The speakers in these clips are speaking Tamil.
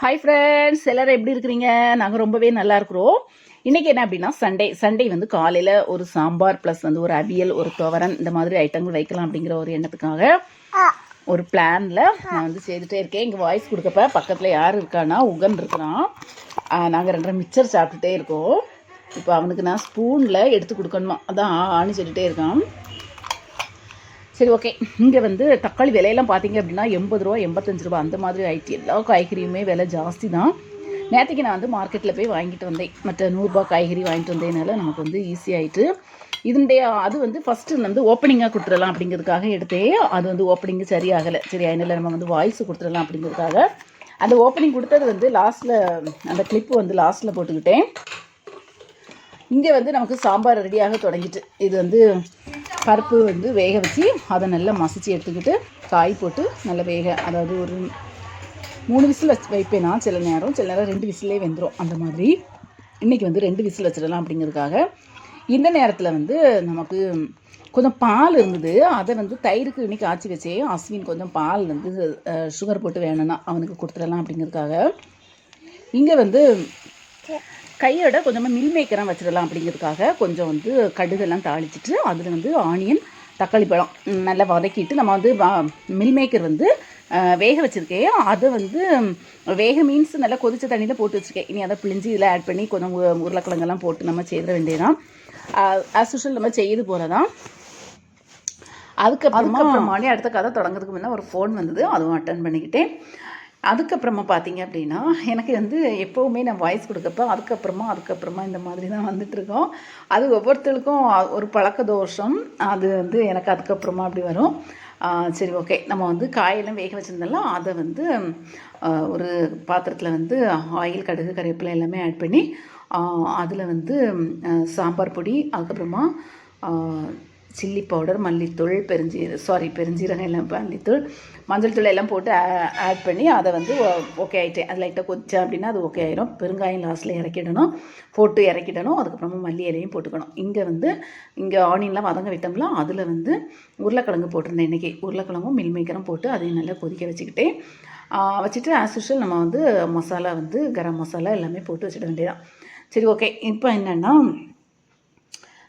ஹாய் ஃப்ரெண்ட்ஸ் எல்லோரும் எப்படி இருக்கிறீங்க? நாங்கள் ரொம்பவே நல்லா இருக்கிறோம். இன்றைக்கி என்ன அப்படின்னா சண்டே சண்டே வந்து காலையில் ஒரு சாம்பார் ப்ளஸ் வந்து ஒரு அவியல் ஒரு துவரன் இந்த மாதிரி ஐட்டங்கள் வைக்கலாம் அப்படிங்கிற ஒரு எண்ணத்துக்காக ஒரு பிளானில் நான் வந்து செய்துகிட்டே இருக்கேன். இங்கே வாய்ஸ் கொடுக்கப்ப பக்கத்தில் யார் இருக்கான்னா உகன் இருக்கிறான். நாங்கள் ரெண்டரை மிச்சர் சாப்பிட்டுட்டே இருக்கோம். இப்போ அவனுக்கு நான் ஸ்பூனில் எடுத்து கொடுக்கணுமா? அதான் ஆணி சொல்லிகிட்டே இருக்கான். சரி ஓகே இங்கே வந்து தக்காளி விலையெல்லாம் பார்த்தீங்க அப்படின்னா எண்பது ரூபா எண்பத்தஞ்சு ரூபா அந்த மாதிரி ஆகிட்டு எல்லா காய்கறியுமே விலை ஜாஸ்தி தான். நேற்றுக்கு நான் வந்து மார்க்கெட்டில் போய் வாங்கிட்டு வந்தேன். மற்ற நூறுரூபா காய்கறி வாங்கிட்டு வந்ததுனால நமக்கு வந்து ஈஸியாகிட்டு ஆயிட்டு. இதனுடைய அது வந்து ஃபஸ்ட்டு வந்து ஓப்பனிங்காக கொடுத்துடலாம் அப்படிங்கிறதுக்காக எடுத்தே அது வந்து ஓப்பனிங்கு சரியாகலை. சரி அதனால் நம்ம வந்து வாய்ஸ் கொடுத்துடலாம் அப்படிங்கிறதுக்காக. அந்த ஓப்பனிங் கொடுத்தது வந்து லாஸ்ட்டில் அந்த கிளிப்பு வந்து லாஸ்ட்டில் போட்டுக்கிட்டேன். இங்கே வந்து நமக்கு சாம்பார் ரெடியாக தொடங்கிட்டு. இது வந்து பருப்பு வந்து வேக வச்சு அதை நல்லா மசிச்சு எடுத்துக்கிட்டு காய் போட்டு நல்லா வேக அதாவது ஒரு மூணு விசில் வச்சு வைப்பேன் நான் சில நேரம் சில நேரம் ரெண்டு விசிலே வெந்துடும் அந்த மாதிரி. இன்றைக்கி வந்து ரெண்டு விசில் வச்சிடலாம் அப்படிங்கிறதுக்காக. இந்த நேரத்தில் வந்து நமக்கு கொஞ்சம் பால் இருந்தது. அதை வந்து தயிருக்கு இன்றைக்கி ஆச்சி வச்சே அஸ்வின் கொஞ்சம் பால் வந்து சுகர் போட்டு வேணும்னா அவனுக்கு கொடுத்துடலாம் அப்படிங்கிறதுக்காக. இங்கே வந்து கையோட கொஞ்சமாக மில் மேக்கராக வச்சிடலாம் அப்படிங்கிறதுக்காக கொஞ்சம் வந்து கடுகெல்லாம் தாளிச்சிட்டு அதில் வந்து ஆனியன் தக்காளி பழம் நல்லா வதக்கிட்டு நம்ம வந்து மில் மேக்கர் வந்து வேக வச்சுருக்கேன். அதை வந்து வேக மீன்ஸ் நல்லா கொதிச்ச தண்ணியில் போட்டு வச்சுருக்கேன். இனி அதை பிழிஞ்சு இதில் ஆட் பண்ணி கொஞ்சம் உருளைக்கிழங்கெல்லாம் போட்டு நம்ம செய்த வேண்டியதான் ஆஸ் யூஷுவல் நம்ம செய்து போகிறதான் அதுக்கப்புறமா மணி அடுத்த கதை தொடங்குறதுக்கு முன்னே ஒரு ஃபோன் வந்தது. அதுவும் அட்டன் பண்ணிக்கிட்டேன். அதுக்கப்புறமா பார்த்தீங்க அப்படின்னா எனக்கு வந்து எப்போவுமே நான் வாய்ஸ் கொடுக்கப்ப அதுக்கப்புறமா அதுக்கப்புறமா இந்த மாதிரி தான் வந்துட்டுருக்கோம். அது ஒவ்வொருத்தருக்கும் ஒரு பழக்க தோஷம் அது வந்து எனக்கு அதுக்கப்புறமா அப்படி வரும். சரி ஓகே நம்ம வந்து காயெல்லாம் வேக வச்சுருந்தெல்லாம் அதை வந்து ஒரு பாத்திரத்தில் வந்து ஆயில் கடுகு கருவேப்பிலை எல்லாமே ஆட் பண்ணி அதில் வந்து சாம்பார் பொடி அதுக்கப்புறமா சில்லி பவுடர் மல்லித்தூள் பெருஞ்சீர சாரி பெருஞ்சீரகம் எல்லாம் மல்லித்தூள் மஞ்சள் தூள் எல்லாம் போட்டு ஆட் பண்ணி அதை வந்து ஓகே ஆகிட்டேன் அது லைட்டாக கொதிச்சா அப்படின்னா அது ஓகே ஆயிரும். பெருங்காயம் லாஸ்ட்டில் இறக்கிடணும். போட்டு இறக்கிடணும். அதுக்கப்புறமா மல்லி இலையும் போட்டுக்கணும். இங்கே வந்து இங்கே ஆனியன்லாம் வதங்க விட்டோம்ல அதில் வந்து உருளைக்கிழங்கு போட்டிருந்தேன் இன்றைக்கி உருளைக்கிழங்கும் மில்மேக்கரும் போட்டு அதையும் நல்லா கொதிக்க வச்சுக்கிட்டேன். வச்சுட்டு ஆஸ் யூஷுவல் நம்ம வந்து மசாலா வந்து கரம் மசாலா எல்லாமே போட்டு வச்சிட வேண்டியதான் சரி ஓகே இப்போ என்னென்னா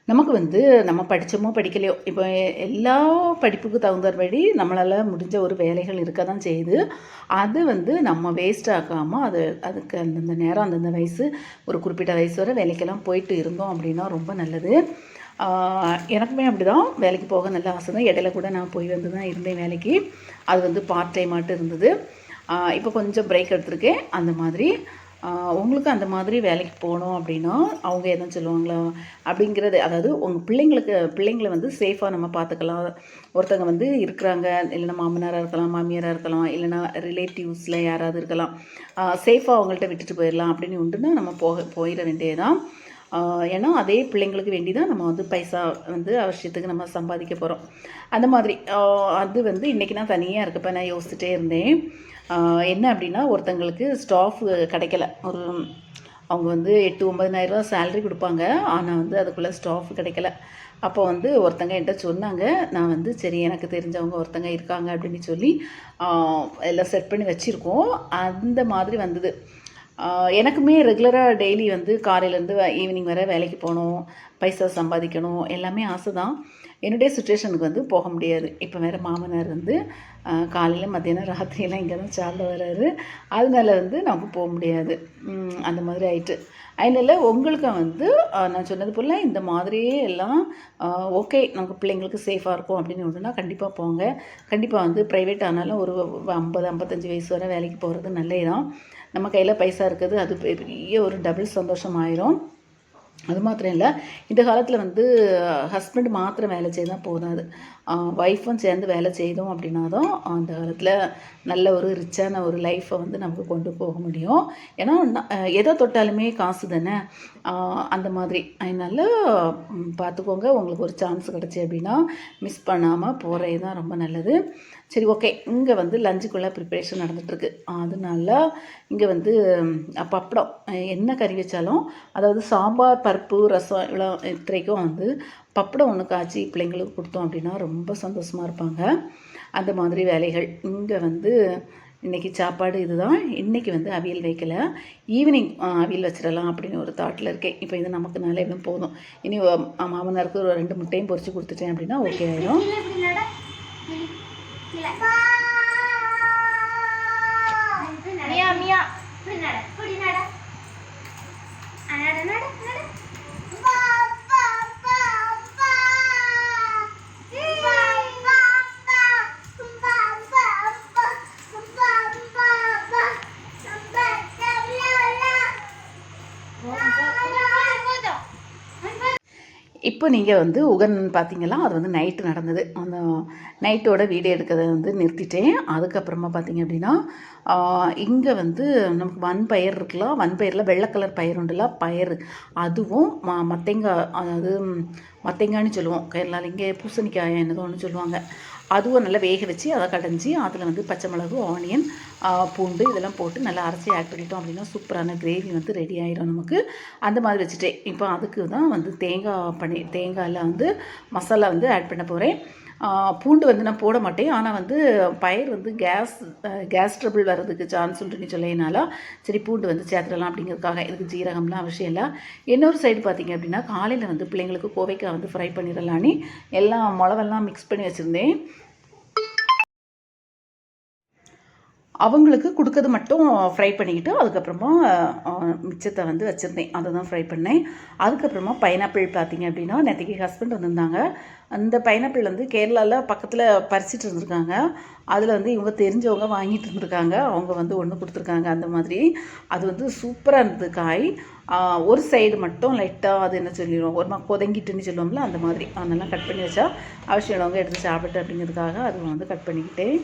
நமக்கு வந்து நம்ம படித்தோமோ படிக்கலையோ இப்போ எல்லா படிப்புக்கு தகுந்தபடி நம்மளால் முடிஞ்ச ஒரு வேலைகள் இருக்க தான் செய்யுது. அது வந்து நம்ம வேஸ்ட் ஆக்காமல் அது அதுக்கு அந்தந்த நேரம் அந்தந்த வயசு ஒரு குறிப்பிட்ட வயசு வரை வேலைக்கெல்லாம் போயிட்டு இருந்தோம் அப்படின்னா ரொம்ப நல்லது. எனக்குமே அப்படி தான் வேலைக்கு போக நல்ல ஆசை தான். இடையில கூட நான் போய் வந்து தான் இருந்தேன் வேலைக்கு. அது வந்து பார்ட் டைம் மட்டும் இருந்தது. இப்போ கொஞ்சம் பிரேக் எடுத்திருக்கேன். அந்த மாதிரி உங்களுக்கு அந்த மாதிரி வேலைக்கு போகணும் அப்படின்னா அவங்க எதுவும் சொல்லுவாங்களா? அப்படிங்கிறது அதாவது உங்கள் பிள்ளைங்களுக்கு பிள்ளைங்களை வந்து சேஃபாக நம்ம பார்த்துக்கலாம் ஒருத்தங்க வந்து இருக்கிறாங்க இல்லைன்னா மாமனாராக இருக்கலாம் மாமியாராக இருக்கலாம் இல்லைன்னா ரிலேட்டிவ்ஸில் யாராவது இருக்கலாம். சேஃபாக அவங்கள்ட்ட விட்டுட்டு போயிடலாம் அப்படின்னு உண்டுன்னா நம்ம போக போயிட வேண்டியதான் ஏன்னா அதே பிள்ளைங்களுக்கு வேண்டி தான் நம்ம வந்து பைசா வந்து அவசியத்துக்கு நம்ம சம்பாதிக்க போகிறோம் அந்த மாதிரி அது வந்து இன்றைக்கி நான் தனியாக இருக்கப்போ நான் யோசிச்சுட்டே இருந்தேன். என்ன அப்படின்னா ஒருத்தங்களுக்கு ஸ்டாஃப் கிடைக்கல. ஒரு அவங்க வந்து எட்டு ஒம்பதினாயிரரூவா சேலரி கொடுப்பாங்க. ஆனால் வந்து அதுக்குள்ளே ஸ்டாஃப் கிடைக்கல. அப்போ வந்து ஒருத்தங்க என்கிட்ட சொன்னாங்க நான் வந்து சரி எனக்கு தெரிஞ்சவங்க ஒருத்தங்க இருக்காங்க அப்படின்னு சொல்லி எல்லாம் செட் பண்ணி வச்சுருக்கோம். அந்த மாதிரி வந்தது. எனக்குமே ரெகுலராக டெய்லி வந்து காலையிலேருந்து ஈவினிங் வர வேலைக்கு போகணும் பைசா சம்பாதிக்கணும் எல்லாமே ஆசை தான் என்னுடைய சுச்சுவேஷனுக்கு வந்து போக முடியாது. இப்போ வேறு மாமனார் வந்து காலையில் மத்தியானம் ராத்திரியெல்லாம் இங்கே தான் சார்ந்த வர்றாரு அதனால வந்து நமக்கு போக முடியாது. அந்த மாதிரி ஆயிட்டு. அதனால் உங்களுக்கு வந்து நான் சொன்னது போல் இந்த மாதிரியே எல்லாம் ஓகே நமக்கு பிள்ளைங்களுக்கு சேஃபாக இருக்கும் அப்படின்னு ஒன்றுனா கண்டிப்பாக போங்க. கண்டிப்பாக வந்து ப்ரைவேட் ஆனாலும் ஒரு ஐம்பது ஐம்பத்தஞ்சு வயசு வரை வேலைக்கு போகிறது நல்லது தான் நம்ம கையில் பைசா இருக்குது அது பெரிய ஒரு டபுள் சந்தோஷம் ஆயிரும் அது மாத்திரம் இல்லை இந்த காலத்தில் வந்து ஹஸ்பண்ட் மாத்திரம் வேலை செய்தால் போதாது. ஒய்ஃபும் சேர்ந்து வேலை செய்தோம் அப்படின்னா தான் அந்த காலத்தில் நல்ல ஒரு ரிச்சான ஒரு லைஃப்பை வந்து நமக்கு கொண்டு போக முடியும். ஏன்னா எதை தொட்டாலுமே காசு தானே? அந்த மாதிரி. அதனால பார்த்துக்கோங்க உங்களுக்கு ஒரு சான்ஸ் கிடச்சி அப்படின்னா மிஸ் பண்ணாமல் போகிறது தான் ரொம்ப நல்லது. சரி ஓகே இங்கே வந்து லஞ்சுக்குள்ளே ப்ரிப்பரேஷன் நடந்துகிட்ருக்கு அதனால இங்கே வந்து பப்படம் என்ன கறி வச்சாலும் அதாவது சாம்பார் பருப்பு ரசம் இவ்வளோ இத்தனைக்கும் வந்து பப்படம் ஒன்று காய்ச்சி பிள்ளைங்களுக்கு கொடுத்தோம் அப்படின்னா ரொம்ப சந்தோஷமாக இருப்பாங்க. அந்த மாதிரி வேலைகள். இங்கே வந்து இன்றைக்கி சாப்பாடு இதுதான். இன்றைக்கி வந்து அவியல் வைக்கல. ஈவினிங் அவியல் வச்சிடலாம் அப்படின்னு ஒரு தாட்டில் இருக்கேன். இப்போ இது நமக்கு நாளே எதுவும் போதும். இனி மாமனாருக்கு ஒரு ரெண்டு முட்டையும் பொறிச்சு கொடுத்துட்டேன் அப்படின்னா ஓகே ஆயிடும் மியா மியா. இப்படி நட இப்படி நட நட நட இப்போ நீங்கள் வந்து உகன் பார்த்தீங்களா அது வந்து நைட்டு நடந்தது. அந்த நைட்டோட வீடியோ எடுக்கிறத வந்து நிறுத்திட்டேன். அதுக்கப்புறமா பார்த்தீங்க அப்படின்னா இங்கே வந்து நமக்கு வன்பயிர் இருக்குல்ல? வன்பயிரில் வெள்ளை கலர் பயிர் உண்டுல பயிர் அதுவும் ம மத்தேங்காய் அதாவது மத்தேங்காய்னு சொல்லுவோம். கேரளாவில் இங்கே பூசணிக்காய் என்னதோன்னு சொல்லுவாங்க. அதுவும் நல்லா வேக வச்சு அதை கடைஞ்சி அதில் வந்து பச்சை மிளகு ஆனியன் பூண்டு இதெல்லாம் போட்டு நல்லா அரைச்சி ஆட் அப்படின்னா சூப்பரான கிரேவி வந்து ரெடி ஆயிரும் நமக்கு. அந்த மாதிரி வச்சுட்டேன் இப்போ அதுக்கு தான் வந்து தேங்காய் பண்ணி தேங்காயில் வந்து மசாலா வந்து ஆட் பண்ண போகிறேன் பூண்டு வந்து நான் போட மாட்டேன். ஆனால் வந்து பயிர் வந்து கேஸ் கேஸ் ட்ரபிள் வர்றதுக்கு சான்ஸ் உண்டுன்னு சொல்லினால சரி பூண்டு வந்து சேர்த்துடலாம் அப்படிங்கிறதுக்காக. இதுக்கு ஜீரகம்லாம் அவசியம் இல்லை. இன்னொரு சைடு பார்த்திங்க அப்படின்னா காலையில் வந்து பிள்ளைங்களுக்கு கோவைக்காய் வந்து ஃப்ரை பண்ணிடலான்னு எல்லாம் மிளவெல்லாம் மிக்ஸ் பண்ணி வச்சுருந்தேன். அவங்களுக்கு கொடுக்கறது மட்டும் ஃப்ரை பண்ணிக்கிட்டு அதுக்கப்புறமா மிச்சத்தை வந்து வச்சுருந்தேன். அதை தான் ஃப்ரை பண்ணேன். அதுக்கப்புறமா பைனாப்பிள் பார்த்தீங்க அப்படின்னா நேற்றுக்கு ஹஸ்பண்ட் வந்திருந்தாங்க. அந்த பைனாப்பிள் வந்து கேரளாவில் பக்கத்தில் பறிச்சிட்டு இருந்திருக்காங்க. அதில் வந்து இவங்க தெரிஞ்சவங்க வாங்கிட்டு இருந்திருக்காங்க. அவங்க வந்து ஒன்று கொடுத்துருக்காங்க. அந்த மாதிரி. அது வந்து சூப்பராக இருந்தது காய். ஒரு சைடு மட்டும் லைட்டாக அது என்ன சொல்லிடுவோம் ஒரு மா கொதங்கிட்டுன்னு சொல்லுவோம்ல அந்த மாதிரி. அதெல்லாம் கட் பண்ணி வச்சா அவசியமானவங்க எடுத்து சாப்பிட்டு அப்படிங்கிறதுக்காக அதை வந்து கட் பண்ணிக்கிட்டேன்.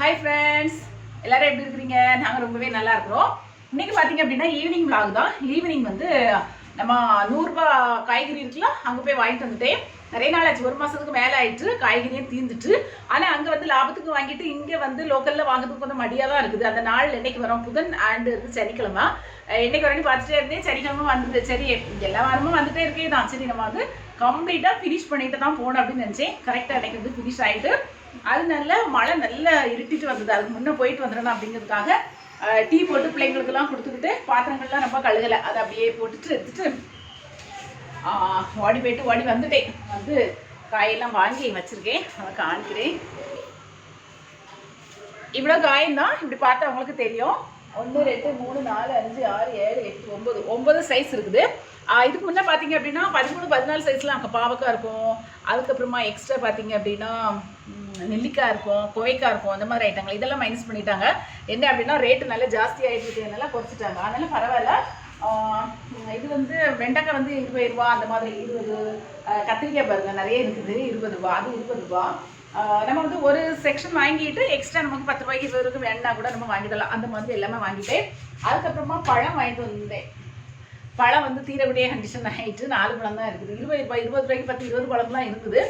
ஹாய் ஃப்ரெண்ட்ஸ் எல்லாரும் எப்படி இருக்கிறீங்க? நாங்கள் ரொம்பவே நல்லா இருக்கிறோம். இன்னைக்கு பார்த்தீங்க அப்படின்னா ஈவினிங் vlog தான். ஈவினிங் வந்து நம்ம நூறுரூபா காய்கறி இருக்குல்ல அங்கே போய் வாங்கிட்டு வந்துட்டேன். நிறைய நாள் ஆச்சு. ஒரு மாதத்துக்கு மேலே ஆயிட்டு காய்கறியும் தீர்ந்துட்டு ஆனால் அங்கே வந்து லாபத்துக்கு வாங்கிட்டு இங்கே வந்து லோக்கலில் வாங்குறதுக்கு கொஞ்சம் மடியாக தான் இருக்குது. அந்த நாள் என்னைக்கு வரும்? புதன் ஆண்டு வந்து சனிக்கிழமை. என்னைக்கு வரணும் பார்த்துட்டே இருந்தேன். சனிக்கிழமை வந்தது சரி எல்லா வாரமும் வந்துட்டே இருக்கே தான். சரி நம்ம வந்து கம்ப்ளீட்டாக ஃபினிஷ் பண்ணிட்டு தான் போகணும் அப்படின்னு நினச்சேன். கரெக்டாக எனக்கு வந்து ஃபினிஷ் ஆகிட்டு அது நல்ல மழை நல்லா இருட்டிட்டு வந்தது. அதுக்கு முன்னே போயிட்டு வந்துடணும் அப்படிங்கிறதுக்காக டீ போட்டு பிள்ளைங்களுக்கெல்லாம் கொடுத்துக்கிட்டு பாத்திரங்கள்லாம் ரொம்ப கழுகலை. அதை அப்படியே போட்டுட்டு எடுத்துட்டு ஓடி போயிட்டு ஓடி வந்துட்டேன். வந்து காயெல்லாம் வாங்கி வச்சிருக்கேன். அதை காணிக்கிறேன் இவ்வளோ காயந்தான் இப்படி பார்த்தா அவங்களுக்கு தெரியும். ஒன்று ரெண்டு மூணு நாலு அஞ்சு ஆறு ஏழு எட்டு ஒம்பது ஒம்பது சைஸ் இருக்குது. இதுக்கு முன்னே பார்த்தீங்க அப்படின்னா பதிமூணு பதினாலு சைஸில் அங்கே பாவக்காய் இருக்கும். அதுக்கப்புறமா எக்ஸ்ட்ரா பார்த்தீங்க அப்படின்னா நெல்லிக்காய் இருக்கும் கோவைக்காய் இருக்கும் அந்த மாதிரி ஐட்டங்கள் இதெல்லாம் மைனஸ் பண்ணிட்டாங்க. என்ன அப்படின்னா ரேட்டு நல்லா ஜாஸ்தி ஆகிட்டு இருக்கனால குறைச்சிட்டாங்க. அதனால பரவாயில்ல. இது வந்து வெண்டைக்காய் வந்து இருபது ரூபா அந்த மாதிரி இருபது கத்திரிக்காய் பாருங்கள் நிறைய இருக்குது. இருபது ரூபா அது இருபது ரூபா. நம்ம வந்து ஒரு செக்ஷன் வாங்கிட்டு எக்ஸ்ட்ரா நமக்கு பத்து ரூபாய்க்கு இருபது ரூபாய்க்கு வேணா கூட நம்ம வாங்கிடலாம். அந்த மாதிரி எல்லாமே வாங்கிட்டு அதுக்கப்புறமா பழம் வாங்கிட்டு வந்தேன். பழம் வந்து தீரக்கூடிய கண்டிஷன் ஆகிட்டு நாலு பழம் தான் இருக்குது. இருபது ரூபாய் இருபது ரூபாய்க்கு பத்து இருபது பழம்லாம் இருக்குது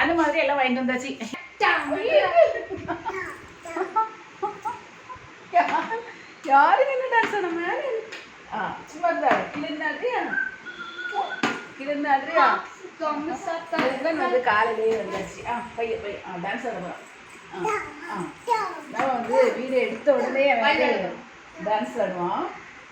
அந்த மாதிரி எல்லாம் வாங்கிட்டு வந்தாச்சு. யாருக்கு என்ன டான்ஸ் நம்ம ஆ சும்மா இருந்தா கிளிந்தாட்ரியா கிளிந்தாட்ரியா ஹஸ்பண்ட் வந்து காலையிலேயே வந்தாச்சு. ஆ பைய பைய ஆ டான்ஸ் ஆட போகிறான் ஆ ஆ. நான் வந்து வீடியோ எடுத்த உடனே டான்ஸ் ஆடுவான்.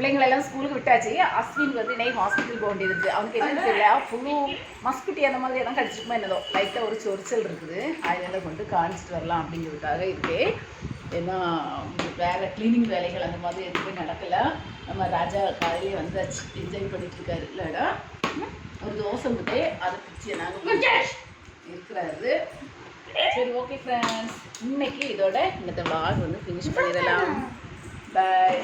பிள்ளைங்களெல்லாம் ஸ்கூலுக்கு விட்டாச்சு. அஸ்வின் வந்து இன்னைக்கு ஹாஸ்பிட்டல் போக வேண்டியது இருக்குது அவனுக்கு என்னன்னு தெரியல. ஃபுல்லு மஸ்குட்டி அந்த மாதிரி எல்லாம் கடிச்சிருக்குமா என்னதோ. லைட்டாக ஒரு சொரிச்சல் இருக்குது. அதனால கொண்டு காணிச்சிட்டு வரலாம் அப்படிங்கிறதுக்காக இருக்கு. ஏன்னா வேற க்ளீனிங் வேலைகள் அந்த மாதிரி எதுவுமே நடக்கல. நம்ம ராஜா காலையிலே வந்தாச்சு. என்ஜாய் பண்ணிட்டு இருக்காரு. இல்லடா. ஒரு தோசை முட்டை அதை பிச்சு நாங்கள் இருக்கிறாரு. சரி ஓகே ஃப்ரெண்ட்ஸ் இன்னைக்கு இதோட இந்த vlog வந்து ஃபினிஷ் பண்ணிடலாம். பாய்